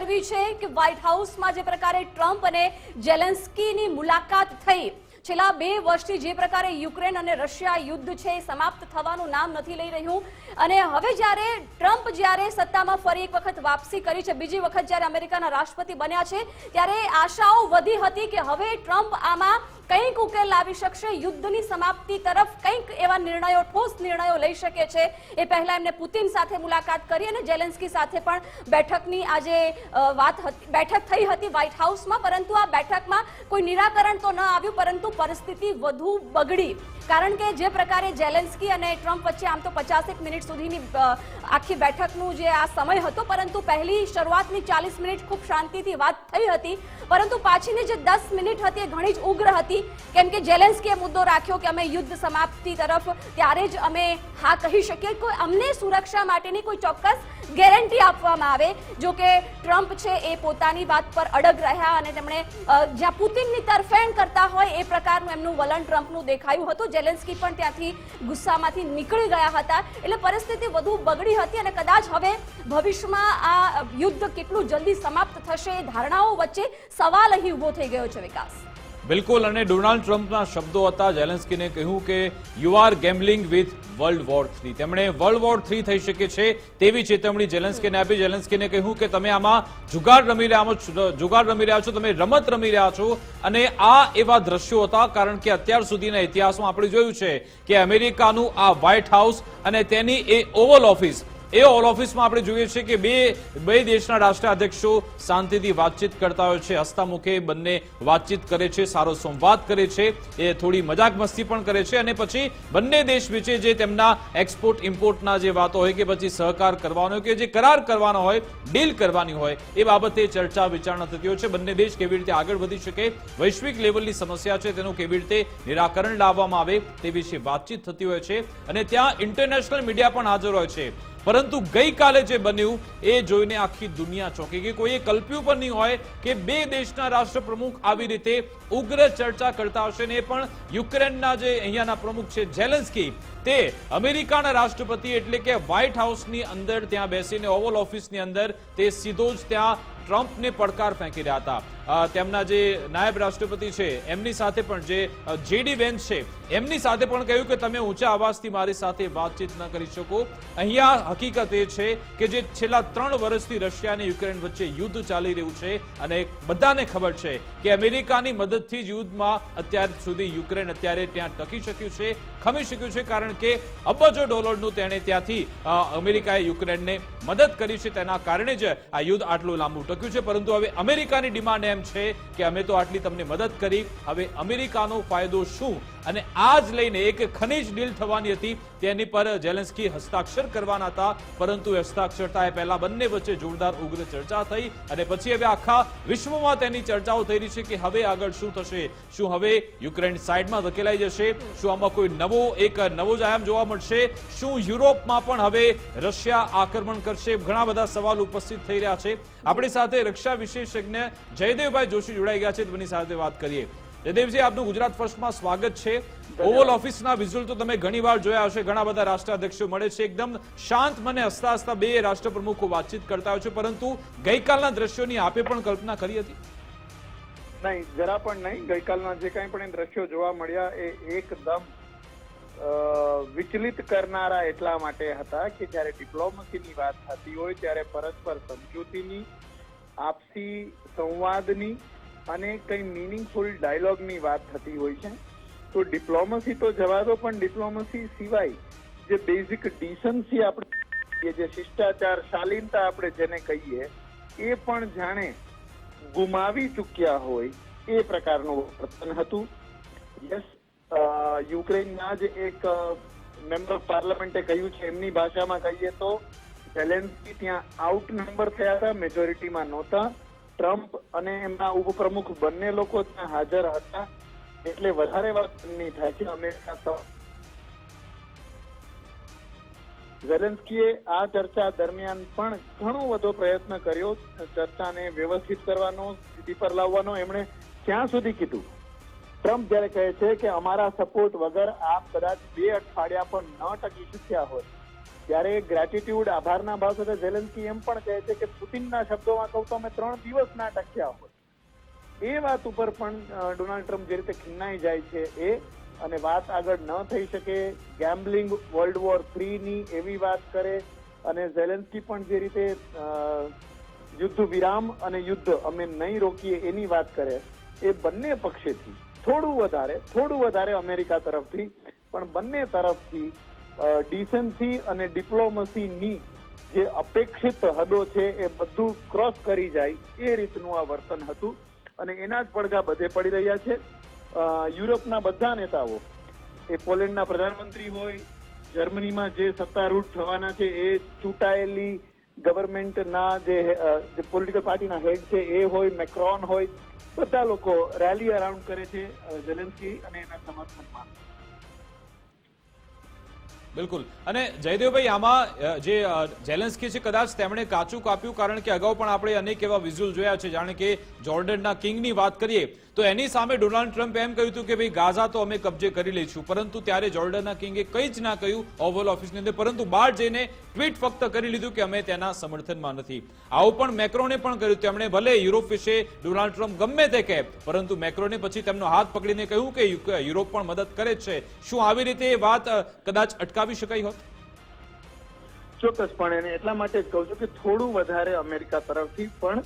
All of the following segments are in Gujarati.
કરવી છે કે વ્હાઇટ હાઉસમાં જે પ્રકારે ટ્રમ્પ અને જેલેન્સ્કીની મુલાકાત થઈ, છેલ્લા બે વર્ષથી જે પ્રકારે યુક્રેન અને રશિયા યુદ્ધ છે સમાપ્ત થવાનું નામ નથી લઈ રહ્યું. અને હવે જ્યારે ટ્રમ્પ જ્યારે સત્તામાં ફરી એક વખત વાપસી કરી છે, બીજી વખત જ્યારે અમેરિકાના રાષ્ટ્રપતિ બન્યા છે, ત્યારે આશાઓ વધી હતી કે હવે ટ્રમ્પ આમાં કંઈક ઉકેલ લાવી શકશે, યુદ્ધની સમાપ્તિ તરફ કંઈક એવા નિર્ણયો, ઠોસ નિર્ણયો લઈ શકે છે. એ પહેલા એમને પુતિન સાથે મુલાકાત કરી અને જેલેન્સ્કી સાથે પણ બેઠકની આજે વાત બેઠક થઈ હતી વ્હાઇટ હાઉસમાં પરંતુ આ બેઠકમાં કોઈ નિરાકરણ તો ન આવ્યું, પરંતુ પરિસ્થિતિ વધુ બગડી. કારણ કે જે પ્રકારે જેલેન્સ્કી અને ટ્રમ્પ વચ્ચે આમ તો પચાસેક મિનિટ સુધીની આખી બેઠકનું જે આ સમય હતો, પરંતુ પહેલી શરૂઆતની ચાલીસ મિનિટ ખૂબ શાંતિથી વાત થઈ હતી. પરંતુ પાછીની જે દસ મિનિટ હતી એ ઘણી જ ઉગ્ર હતી. કેમ કે જેલેન્સ્કીએ મુદ્દો રાખ્યો કે અમે યુદ્ધ સમાપ્તિ તરફ ત્યારે જ અમે હા કહી શકીએ. કોઈ અમને સુરક્ષા માટેની કોઈ ચોક્કસ ગેરંટી આપવામાં આવે, જો કે ટ્રમ્પ છે એ પોતાની વાત પર અડગ રહ્યા અને તેમણે જ્યાં પુતિનની તરફેણ કરતા હોય એ પ્રકારનું એમનું વલણ ટ્રમ્પનું દેખાયું હતું. જેલેન્સ્કી પણ ત્યાંથી ગુસ્સામાંથી નીકળી ગયા હતા. એટલે પરિસ્થિતિ વધુ બગડી હતી અને કદાચ હવે ભવિષ્યમાં આ યુદ્ધ કેટલું જલ્દી સમાપ્ત થશે એ ધારણાઓ વચ્ચે સવાલ અહીં ઊભો થઈ ગયો છે વિકાસ. બિલકુલ, અને ડોનાલ્ડ ટ્રમ્પના શબ્દો હતા જેલેન્સ્કીને કહ્યું કે you are gambling with world war three તેમણે વર્લ્ડ વોર થ્રી થઈ શકે છે તેવી ચેતવણી જેલેન્સ્કીને આપી. જેલેન્સ્કીને કહ્યું કે, તમે આમાં જુગાડ રમી રહ્યા છો જુગાડ રમી રહ્યા છો, તમે રમત રમી રહ્યા છો. અને આ એવા દ્રશ્યો હતા, કારણ કે અત્યાર સુધીના ઇતિહાસમાં આપણે જોયું છે કે અમેરિકાનું આ વ્હાઇટ હાઉસ અને તેની એ ઓવલ ઓફિસ એ ઓલ ઓફિસમાં આપણે જોઈએ છીએ કે બે બે દેશના રાષ્ટ્રાધ્યક્ષો શાંતિથી વાતચીત કરતા હોય છે. હસ્તામુખે બંને વાતચીત કરે છે, સારો સંવાદ કરે છે, એ થોડી મજાક મસ્તી પણ કરે છે અને પછી બંને દેશ વચ્ચે જે તેમના એક્સપોર્ટ ઇમ્પોર્ટના જે વાતો હોય કે પછી સહકાર કરવાનો કે જે કરાર કરવાનો હોય ડીલ કરવાની હોય, એ બાબતે ચર્ચા વિચારણા થતી હોય છે. બંને દેશ કેવી રીતે આગળ વધી શકે, વૈશ્વિક લેવલની સમસ્યા છે તેનું કેવી રીતે નિરાકરણ લાવવામાં આવે તે વિશે વાતચીત થતી હોય છે અને ત્યાં ઇન્ટરનેશનલ મીડિયા પણ હાજર હોય છે. પરંતુ ગઈકાલે જે બન્યું, એ જોઈને આખી દુનિયા ચોંકી ગઈ. કોઈએ કલ્પ્યું પણ નહીં હોય કે બે દેશના રાષ્ટ્રપ્રમુખ આવી રીતે ઉગ્ર ચર્ચા કરતા હશે ને પણ યુક્રેનના જે અહીંયાના પ્રમુખ છે જેલેન્સ્કી તે અમેરિકાના રાષ્ટ્રપતિ એટલે કે વ્હાઇટ હાઉસની અંદર ત્યાં બેસીને, ઓવલ ઓફિસની અંદર તે સીધો જ ત્યાં ટ્રમ્પને પડકાર ફેંકી રહ્યા હતા. તેમના જે નાયબ રાષ્ટ્રપતિ છે, એમની સાથે પણ જે જેડી વેન્સ છે, એમની સાથે પણ કહ્યું કે તમે ઊંચા અવાજથી મારી સાથે વાતચીત ન કરી શકો. અહીંયા હકીકત એ છે કે જે છેલ્લા ત્રણ વર્ષથી રશિયા અને યુક્રેન વચ્ચે યુદ્ધ ચાલી રહ્યું છે અને બધાને ખબર છે કે અમેરિકાની મદદથી જ યુદ્ધમાં અત્યાર સુધી યુક્રેન અત્યારે ત્યાં ટકી શક્યું છે, ખમી શક્યું છે, કારણ કે અબજો ડોલરનું તેણે ત્યાંથી અમેરિકાએ યુક્રેનને મદદ કરી છે. તેના કારણે જ આ યુદ્ધ આટલું લાંબુ ટક્યું છે, પરંતુ હવે અમેરિકાની ડિમાન્ડ એમ છે કે અમે તો આટલી તમને મદદ કરી. હવે અમેરિકાનો ફાયદો શું? અને આ જ લઈને એક ખનીજ ડીલ થવાની હતી. તેની પર જેલેન્સ્કી હસ્તાક્ષર કરવાના હતા. પરંતુ હસ્તાક્ષર થાય પહેલા બંને વચ્ચે જોરદાર ઉગ્ર ચર્ચા થઈ અને પછી હવે આખા વિશ્વમાં તેની ચર્ચાઓ થઈ રહી છે કે હવે આગળ શું થશે, શું હવે યુક્રેન સાઈડમાં ધકેલાઈ જશે, શું આમાં કોઈ નવો, એક નવો જ આયામ જોવા મળશે, શું યુરોપમાં પણ હવે રશિયા આક્રમણ કરશે ઘણા બધા સવાલ ઉપસ્થિત થઈ રહ્યા છે. આપણી સાથે રક્ષા વિશેષજ્ઞ જયદેવભાઈ જોશી જોડાઈ ગયા છે. તેમની સાથે વાત કરીએ. જયદેવજી આપનું ગુજરાત ફર્સ્ટમાં સ્વાગત છે. ઓવલ ઓફિસના વિઝ્યુઅલ તો તમે ઘણી વાર જોયા હશે. ઘણા બધા રાષ્ટ્રાધ્યક્ષો મળે છે. એકદમ શાંત મને હસતા હસતા બે રાષ્ટ્રપ્રમુખો વાતચીત કરતા હોય છે. પરંતુ ગઈકાલના દ્રશ્યોની આપે પણ કલ્પના કરી હતી? નહીં જરા પણ નહીં. ગઈકાલના જે કાંઈ પણ એ દ્રશ્યો જોવા મળ્યા એ એકદમ વિચલિત કરનારા એટલા માટે હતા કે જ્યારે ડિપ્લોમસીની વાત થતી હોય ત્યારે પરસ્પર સમજૂતીની આપસી સંવાદની અને કઈ મિનિંગફુલ ડાયલોગની વાત થતી હોય છે. તો ડિપ્લોમસી તો જવા દો, પણ ડિપ્લોમસી સિવાય જે બેઝિક ડિસન્સી આપણે જે શિષ્ટાચાર, શાલીનતા આપણે જેને કહીએ, એ પણ જાણે ગુમાવી ચૂક્યા હોય એ પ્રકારનું વર્તન હતું. યસ યુક્રેનના જ એક મેમ્બર ઓફ પાર્લામેન્ટે કહ્યું છે, એમની ભાષામાં કહીએ તો ઝેલેન્સ્કી ત્યાં આઉટ નંબર થયા હતા મેજોરિટીમાં નહોતા. ટ્રમ્પ અને એમના ઉપપ્રમુખ બંને લોકો ત્યાં હાજર હતા. એટલે વધારે વાત નહીં થાય છે અમેરિકા ઝેલેન્સ્કીએ આ ચર્ચા દરમિયાન પણ ઘણો બધો પ્રયત્ન કર્યો. ચર્ચાને વ્યવસ્થિત કરવાનો, સ્થિતિ પર લાવવાનો એમણે ક્યાં સુધી કીધું? ટ્રમ્પ જ્યારે કહે છે કે અમારા સપોર્ટ વગર આપ કદાચ બે અઠવાડિયા પણ ન ટકી શક્યા હોય ત્યારે ગ્રેટિટ્યુડ આભારના ભાવ સાથે ઝેલેન્સ્કી એમ પણ કહે છે કે પુતિનના શબ્દોમાં કહું તો અમે ત્રણ દિવસ ના ટક્યા હોય. એ વાત ઉપર પણ ડોનાલ્ડ ટ્રમ્પ જે રીતે ખિન્નાઈ જાય છે એ, અને વાત આગળ ન થઈ શકે ગેમ્બલિંગ વર્લ્ડ વોર થ્રીની એવી વાત કરે, અને ઝેલેન્સ્કી પણ જે રીતે યુદ્ધ વિરામ અને યુદ્ધ અમે નહીં રોકીએ એની વાત કરે, એ બંને પક્ષેથી થોડું વધારે થોડું વધારે અમેરિકા તરફથી, પણ બંને તરફથી ડિસેન્સી અને ડિપ્લોમસીની જે અપેક્ષિત હદો છે એ બધું ક્રોસ કરી જાય એ રીતનું આ વર્તન હતું. અને એના જ પડઘા બધે પડી રહ્યા છે. યુરોપના બધા નેતાઓ, એ પોલેન્ડના પ્રધાનમંત્રી હોય, જર્મનીમાં જે સત્તારૂઢ થવાના છે, એ ચૂંટાયેલી ગવર્મેન્ટના જે પોલિટિકલ પાર્ટીના હેડ છે, એ હોય, મેક્રોન હોય, બધા લોકો રેલી અરાઉન્ડ કરે છે ઝેલેન્સ્કી અને એના સમર્થનમાં. બિલકુલ. અને જયદેવભાઈ, આમાં જે જેલેન્સ્કી છે, કદાચ તેમણે કાચું કાપ્યું, કારણ કે અગાઉ પણ આપણે અનેક એવા વિઝ્યુઅલ જોયા છે. જાણે કે જોર્ડનના કિંગની વાત કરીએ તો એની સામે ડોનાલ્ડ ટ્રમ્પે એમ કહ્યું હતું કે ભાઈ, ગાઝા તો અમે કબજે કરી લઈશું, પરંતુ ત્યારે જોર્ડનના કિંગે કંઈ જ ના કહ્યું ઓવલ ઓફિસની અંદર, પરંતુ બહાર જઈને ટ્વીટ ફક્ત કરી લીધું કે અમે તેના સમર્થનમાં નથી. આવું પણ મેક્રોને પણ કર્યું. તેમણે ભલે યુરોપ વિશે ડોનાલ્ડ ટ્રમ્પ ગમે તે કહે, પરંતુ મેક્રોને પછી તેમનો હાથ પકડીને કહ્યું કે યુરોપ પણ મદદ કરે છે. શું આવી રીતે એ વાત કદાચ અટકાવી શકાઈ હોત? એને એટલા માટે જ કહું છું કે થોડું વધારે અમેરિકા તરફથી પણ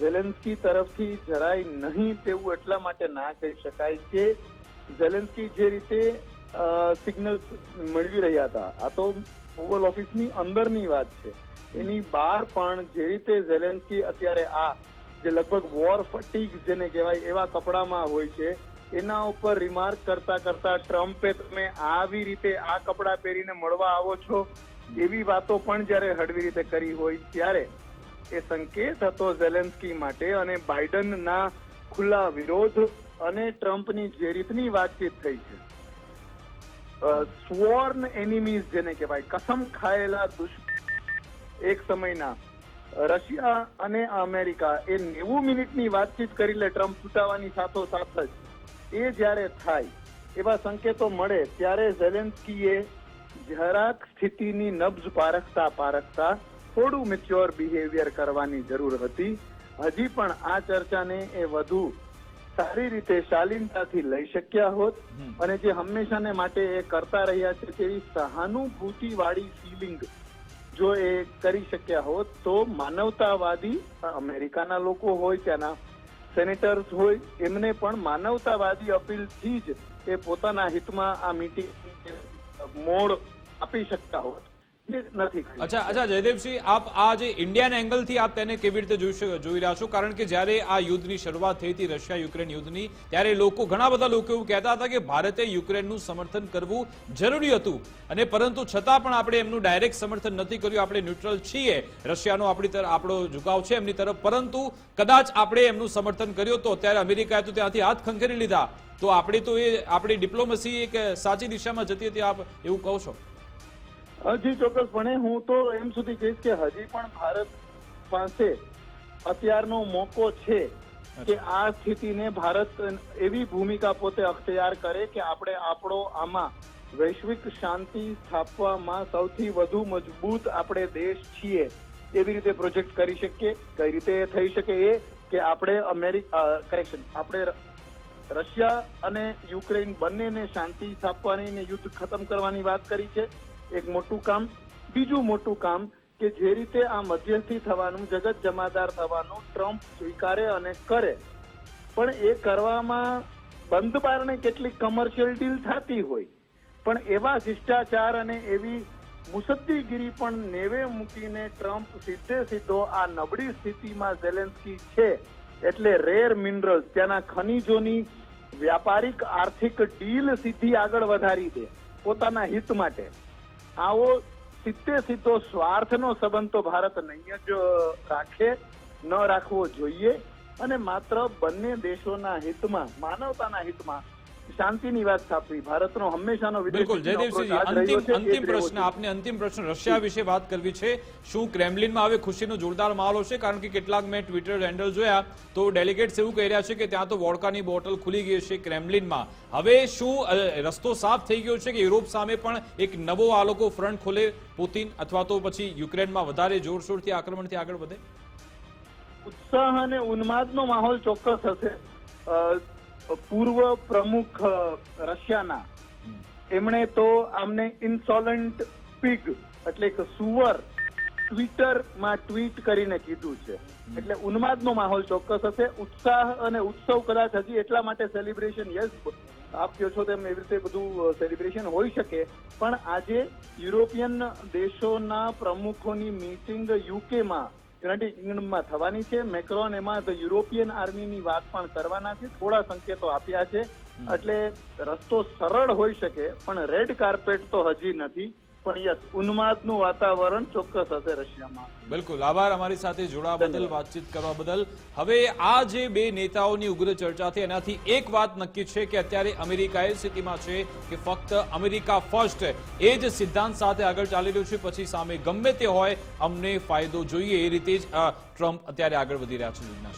ઝેલેન્સ્કી તરફથી જરાય નહીં તેવું એટલા માટે ના કહી શકાય કે ઝેલેન્સ્કી જે રીતે સિગ્નલ મેળવી રહ્યા હતા. આ તો ઓવલ ઓફિસની અંદરની વાત છે. એની બહાર પણ જે રીતે ઝેલેન્સ્કી અત્યારે આ જે લગભગ વોર ફટીક જેને કહેવાય એવા કપડામાં હોય છે, એના ઉપર રિમાર્ક કરતા કરતા ટ્રમ્પે તમે આવી રીતે આ કપડા પહેરીને મળવા આવો છો, એવી વાતો પણ જ્યારે હળવી રીતે કરી હોય ત્યારે એ સંકેત હતો ઝેલેન્સ્કી માટે અને બાઇડનના ખુલ્લા વિરોધ અને ટ્રમ્પની જે રીતની વાતચીત થઈ છે. સ્વોર્ન એનિમીઝ જેને કહેવાય, કસમ ખાયેલા એક સમયના રશિયા અને અમેરિકા એ નેવું મિનિટની વાતચીત કરી લે ટ્રમ્પ છૂટાવાની સાથો સાથ જ. એ જ્યારે થાય, એવા સંકેતો મળે ત્યારે ઝેલેન્સ્કીએ જરાક સ્થિતિની નબ્જ પારખતા પારખતા થોડું મેચ્યોર બિહેવિયર કરવાની જરૂર હતી. હજી પણ આ ચર્ચાને એ વધુ સારી રીતે શાલીનતાથી લઈ શક્યા હોત અને જે હંમેશાને માટે એ કરતા રહ્યા છે તેવી સહાનુભૂતિ વાળી ફિલિંગ જો એ કરી શક્યા હોત તો માનવતાવાદી અમેરિકાના લોકો હોય ત્યાંના સેનેટર્સ હોય એમને પણ માનવતાવાદી અપીલથી જ એ પોતાના હિતમાં આ મીટિંગ મોડ આપી શકતા હોત. અચ્છા અચ્છા, જયદેવસિંહ, આપ આ જે ઇન્ડિયન એંગલથી આપ તેને કેવી રીતે જોઈ રહ્યા છો? કારણ કે જ્યારે આ યુદ્ધની શરૂઆત થઈ હતી રશિયા યુક્રેન યુદ્ધની, ત્યારે લોકો, ઘણા બધા લોકો એવું કહેતા હતા કે ભારતે યુક્રેનનું સમર્થન કરવું જરૂરી હતું. અને પરંતુ છતાં પણ આપણે એમનું ડાયરેક્ટ સમર્થન નથી કર્યું. આપણે ન્યુટ્રલ છીએ. રશિયાનો આપણી તરફ, આપણો ઝુકાવ છે એમની તરફ. પરંતુ કદાચ આપણે એમનું સમર્થન કર્યું તો ત્યારે અમેરિકાએ તો ત્યાંથી હાથ ખંખેરી લીધા. તો આપણે તો એ, આપણી ડિપ્લોમસી એક સાચી દિશામાં જતી હતી, આપ એવું કહો છો? હજી ચોક્કસપણે હું તો એમ સુધી કહીશ કે હજી પણ ભારત પાસે અત્યારનો મોકો છે કે આ સ્થિતિને ભારત એવી ભૂમિકા પોતે અખ્તિયાર કરે કે આપણે આપણો આમાં વૈશ્વિક શાંતિ સ્થાપવામાં સૌથી વધુ મજબૂત આપણે દેશ છીએ એવી રીતે પ્રોજેક્ટ કરી શકીએ. કઈ રીતે થઈ શકે એ કે આપણે અમેરિકા કરેક્શન આપણે રશિયા અને યુક્રેન બંનેને શાંતિ સ્થાપવાની ને યુદ્ધ ખતમ કરવાની વાત કરી છે. એક મોટું કામ. બીજું મોટું કામ કે જે રીતે આ મધ્યસ્થી થવાનું, જગત જમાદાર થવાનું ટ્રમ્પ સ્વીકારે અને કરે. પણ એ કરવામાં બંધ બારણે કેટલીક કમર્શિયલ ડીલ થતી હોય. પણ એવા શિષ્ટાચાર અને એવી મુસદ્દીગીરી પણ નેવે મૂકીને ટ્રમ્પ સીધે સીધો આ નબળી સ્થિતિમાં ઝેલેન્સ્કી છે. એટલે રેર મિનરલ્સ, ત્યાંના ખનીજોની વ્યાપારિક આર્થિક ડીલ સીધી આગળ વધારી દે પોતાના હિત માટે. આવો સીધે સીધો સ્વાર્થનો સંબંધ તો ભારત નહીં જ રાખે, ન રાખવો જોઈએ. અને માત્ર બંને દેશોના હિતમાં, માનવતાના હિતમાં શાંતિની વાત સ્થાપવી ભારતનો હંમેશાનો બિલકુલ જયદેવસિંહજી approach આ જ રહ્યો અંતિમ પ્રશ્ન આપને અંતિમ પ્રશ્ન રશિયા વિશે વાત કરવી છે. શું ક્રેમલિનમાં હવે ખુશીનો જોરદાર માહોલ છે કારણ કે કેટલાક મેં ટ્વિટર હેન્ડલ જોયા તો ડેલિગેટ્સ એવું કહી રહ્યા છે કે ત્યાં તો વોડકાની બોટલ ખુલી ગઈ છે ક્રેમલિનમાં. હવે શું રસ્તો સાફ થઈ ગયો છે કે યુરોપ સામે પણ એક નવો આ લોકો ફ્રન્ટ ખોલે પુતિન અથવા તો પછી યુક્રેનમાં વધારે જોરશોરથી આક્રમણથી આગળ વધે? ઉત્સાહ અને ઉન્માદનો માહોલ ચોક્કસ હશે. પૂર્વ પ્રમુખ રશિયાના. એમણે તો આમને ઇન્સોલન્ટ પિગ, એટલે કે સુવર, ટ્વિટરમાં ટ્વીટ કરીને કીધું છે. એટલે ઉન્માદનો માહોલ ચોક્કસ હશે. ઉત્સાહ અને ઉત્સવ કદાચ હજી એટલા માટે સેલિબ્રેશન યસ આપ કહો છો તેમ એવી રીતે બધું સેલિબ્રેશન હોઈ શકે. પણ આજે યુરોપિયન દેશોના પ્રમુખોની મીટિંગ યુકેમાં યુનાઇટેડ કિંગડમમાં થવાની છે. મેક્રોન એમાં તો યુરોપિયન આર્મીની વાત પણ કરવાના છે. થોડા સંકેતો આપ્યા છે. એટલે રસ્તો સરળ હોઈ શકે પણ રેડ કાર્પેટ તો હજી નથી. પણ યસ ઉન્માદનું વાતાવરણ ચોક્કસ હશે રશિયામાં. બિલકુલ. આભાર અમારી સાથે જોડાવા બદલ વાતચીત કરવા બદલ. હવે આ જે બે નેતાઓની ઉગ્ર ચર્ચા થઈ એનાથી એક વાત નક્કી છે કે અત્યારે અમેરિકા એ સ્થિતિમાં છે કે ફક્ત અમેરિકા ફર્સ્ટ એ જ સિદ્ધાંત સાથે આગળ ચાલી રહ્યું છે. પછી સામે ગમે તે હોય અમને ફાયદો જોઈએ. એ રીતે જ ટ્રમ્પ અત્યારે આગળ વધી રહ્યા છે.